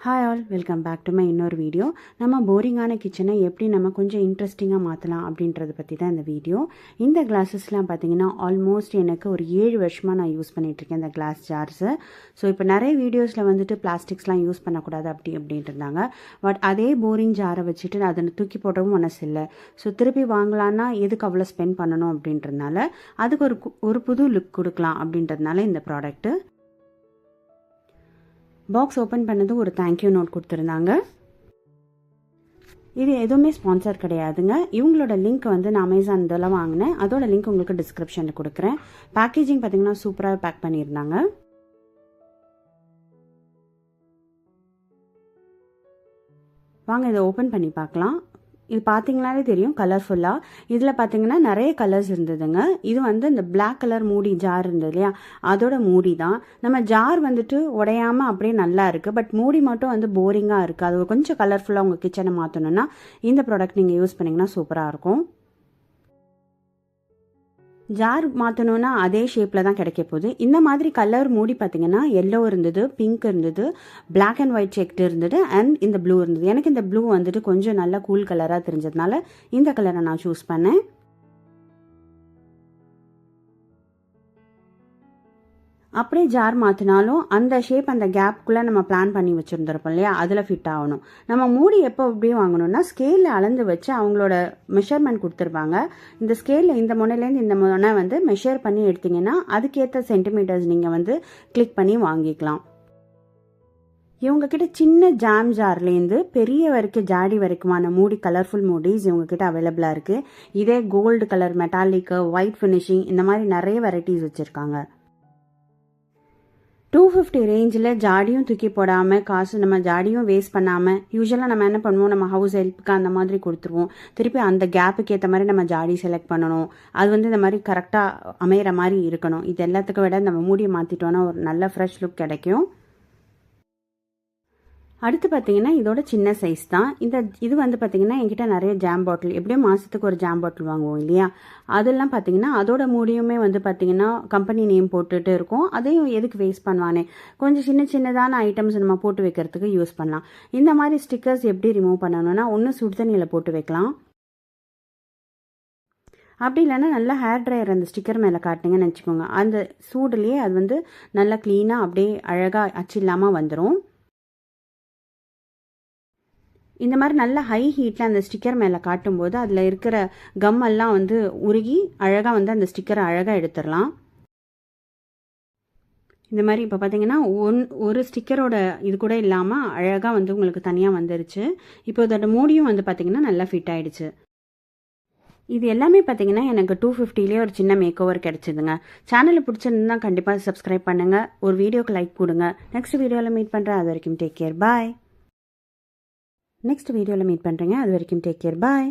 Hi all welcome back to my இன்னொரு video நம்ம போரிங்கான கிச்சனை எப்படி நம்ம கொஞ்சம் இன்ட்ரெஸ்டிங்காக மாற்றலாம் அப்படின்றத பற்றி தான் இந்த வீடியோ இந்த கிளாஸஸ்லாம் பார்த்தீங்கன்னா ஆல்மோஸ்ட் எனக்கு ஒரு ஏழு வருஷமாக நான் யூஸ் பண்ணிகிட்ருக்கேன் இந்த கிளாஸ் ஜார்ஸு ஸோ இப்போ நிறைய வீடியோஸில் வந்துட்டு பிளாஸ்டிக்ஸ்லாம் யூஸ் பண்ணக்கூடாது அப்படி அப்படின்ட்டு இருந்தாங்க. பட் அதே போரிங் ஜாரை வச்சுட்டு அதை தூக்கி போடவும் மனசு இல்லை. ஸோ திருப்பி வாங்கலான்னா எதுக்கு அவ்வளோ ஸ்பெண்ட் பண்ணணும் அப்படின்றதுனால அதுக்கு ஒரு கு- ஒரு புது லுக் கொடுக்கலாம் அப்படின்றதுனால இந்த ப்ராடக்ட்டு பாக்ஸ் ஓப்பன் பண்ணது ஒரு தேங்க்யூ நோட் கொடுத்துருந்தாங்க. இது எதுவுமே ஸ்பான்சர் கிடையாதுங்க. இவங்களோட லிங்க் வந்து நான் அமேசான் இதெல்லாம் வாங்கினேன். அதோட லிங்க் உங்களுக்கு டிஸ்கிரிப்ஷனில் கொடுக்குறேன். பேக்கேஜிங் பார்த்தீங்கன்னா சூப்பராக பேக் பண்ணியிருந்தாங்க. வாங்க இதை ஓப்பன் பண்ணி பார்க்கலாம். இது பார்த்தீங்கனாலே தெரியும் கலர்ஃபுல்லாக இதில் பார்த்தீங்கன்னா நிறைய கலர்ஸ் இருந்ததுங்க. இது வந்து இந்த பிளாக் கலர் மூடி ஜார் இருந்தது இல்லையா? அதோட மூடி தான். நம்ம ஜார் வந்துட்டு உடையாம அப்படியே நல்லா இருக்குது பட் மூடி மட்டும் வந்து போரிங்காக இருக்குது அது கொஞ்சம் கலர்ஃபுல்லாக உங்கள் கிச்சனை மாற்றணும்னா இந்த ப்ராடக்ட் நீங்கள் யூஸ் பண்ணிங்கன்னா சூப்பராக இருக்கும். ஜார் மாற்றணுன்னா அதே ஷேப்பில் தான் கிடைக்க போகுது. இந்த மாதிரி கலர் மூடி பார்த்தீங்கன்னா எல்லோ இருந்தது பிங்க் இருந்தது பிளாக் அண்ட் ஒயிட் செக்ட் இருந்தது அண்ட் இந்த ப்ளூ இருந்தது. எனக்கு இந்த ப்ளூ வந்துட்டு கொஞ்சம் நல்லா கூல் கலராக தெரிஞ்சதுனால இந்த கலரை நான் சூஸ் பண்ணேன். அப்படியே ஜார் மாற்றினாலும் அந்த ஷேப் அந்த கேப்குள்ளே நம்ம பிளான் பண்ணி வச்சுருந்துருப்போம் இல்லையா? அதில் ஃபிட் ஆகணும். நம்ம மூடி எப்போ எப்படி வாங்கணும்னா ஸ்கேலில் அளந்து வச்சு அவங்களோட மெஷர்மெண்ட் கொடுத்துருப்பாங்க. இந்த ஸ்கேலில் இந்த முனையிலேருந்து இந்த முனை வந்து மெஷர் பண்ணி எடுத்தீங்கன்னா அதுக்கேற்ற சென்டிமீட்டர்ஸ் நீங்கள் வந்து கிளிக் பண்ணி வாங்கிக்கலாம். இவங்க கிட்ட சின்ன ஜாம் ஜார்லேருந்து பெரிய வரைக்கும் ஜாடி வரைக்குமான மூடி கலர்ஃபுல் மூடிஸ் இவங்க கிட்ட அவைலபிளாக இருக்குது இதே gold colour metallic white finishing இந்த மாதிரி நிறைய வெரைட்டிஸ் வச்சுருக்காங்க. டூ ஃபிஃப்டி ரேஞ்சில் ஜாடியும் தூக்கி போடாமல் காசு நம்ம ஜாடியும் வேஸ்ட் பண்ணாமல் யூஸ்வலாக நம்ம என்ன பண்ணுவோம்? நம்ம ஹவுஸ் ஹெல்ப்புக்கு அந்த மாதிரி கொடுத்துருவோம். திருப்பி அந்த கேப்புக்கு ஏற்ற மாதிரி நம்ம ஜாடி செலக்ட் பண்ணணும். அது வந்து இந்த மாதிரி கரெக்டாக அமையிற மாதிரி இருக்கணும். இது எல்லாத்துக்கும் விட நம்ம மூடியை மாற்றிட்டோன்னா ஒரு நல்ல ஃப்ரெஷ் லுக் கிடைக்கும். அடுத்து பார்த்தீங்கன்னா இதோட சின்ன சைஸ் தான். இந்த இது வந்து பார்த்தீங்கன்னா என்கிட்ட நிறைய ஜாம் பாட்டில் எப்படியும் மாதத்துக்கு ஒரு ஜாம் பாட்டில் வாங்குவோம் இல்லையா? அதெல்லாம் பார்த்தீங்கன்னா அதோட மூடியுமே வந்து பார்த்தீங்கன்னா கம்பெனி நேம் போட்டுட்டு இருக்கும். அதையும் எதுக்கு வேஸ்ட் பண்ணுவானே? கொஞ்சம் சின்ன சின்னதான ஐட்டம்ஸ் நம்ம போட்டு வைக்கிறதுக்கு யூஸ் பண்ணலாம். இந்த மாதிரி ஸ்டிக்கர்ஸ் எப்படி ரிமூவ் பண்ணணும்னா ஒன்று சுடுதண்ணியில் போட்டு வைக்கலாம். அப்படி இல்லைன்னா நல்லா ஹேர் ட்ரையர் அந்த ஸ்டிக்கர் மேலே காட்டினீங்கன்னு வச்சுக்கோங்க. அந்த சூடுலேயே அது வந்து நல்லா க்ளீனாக அப்படியே அழகாக அச்சு இல்லாமல் வந்துடும் இந்த மாதிரி நல்ல ஹை ஹீட்டில் அந்த ஸ்டிக்கர் மேலே காட்டும்போது அதில் இருக்கிற கம் எல்லாம் வந்து உருகி அழகாக வந்து அந்த ஸ்டிக்கரை அழகாக எடுத்துடலாம். இந்த மாதிரி இப்போ பார்த்தீங்கன்னா ஒன் ஒரு ஸ்டிக்கரோட இது கூட இல்லாமல் அழகாக வந்து உங்களுக்கு தனியாக வந்துருச்சு. இப்போ இதோட மூடியும் வந்து பார்த்திங்கன்னா நல்லா ஃபிட் ஆகிடுச்சு இது எல்லாமே பார்த்தீங்கன்னா எனக்கு டூ ஃபிஃப்டிலேயே ஒரு சின்ன மேக் ஓவர் கிடச்சிதுங்க சேனலை பிடிச்சிருந்தா கண்டிப்பாக சப்ஸ்கிரைப் பண்ணுங்கள் ஒரு வீடியோக்கு லைக் கொடுங்க நெக்ஸ்ட் வீடியோவில் மீட் பண்ணுறேன் அது வரைக்கும் டேக் கேர் பாய் நெக்ஸ்ட் வீடியோவில் மீட் பண்ணுறேங்க அது வரைக்கும் டேக் கேர் பாய்